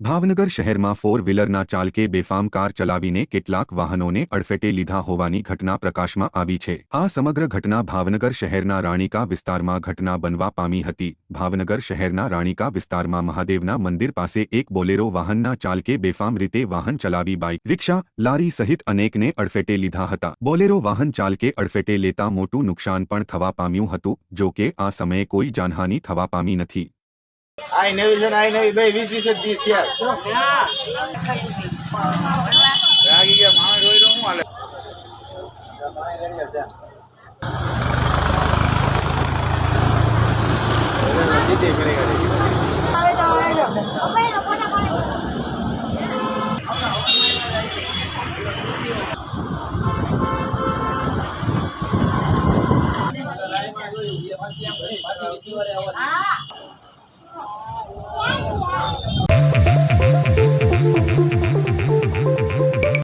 ભાવનગર શહેરમાં ફોર વ્હીલરના ચાલકે બેફામ કાર ચલાવીને કેટલાક વાહનોને અડફેટે લીધા હોવાની ઘટના પ્રકાશમાં આવી છે. આ સમગ્ર ઘટના ભાવનગર શહેરના રાણીકા વિસ્તારમાં ઘટના બનવા પામી હતી. ભાવનગર શહેરના રાણીકા વિસ્તારમાં મહાદેવના મંદિર પાસે એક બોલેરો વાહનના ચાલકે બેફામ રીતે વાહન ચલાવી બાઇક, રિક્ષા, લારી સહિત અનેકને અડફેટે લીધા હતા. બોલેરો વાહન ચાલકે અડફેટે લેતા મોટું નુકસાન પણ થવા પામ્યું હતું, જો કે આ સમયે કોઈ જાનહાનિ થવા પામી નથી. આઈ નેવી છે આઈ નવી ભાઈ વીસ વીસ જ થયા. રાગી ગયા, માણસ જોઈ રહ્યો હું હાલે? જીતી કરી કરી હા.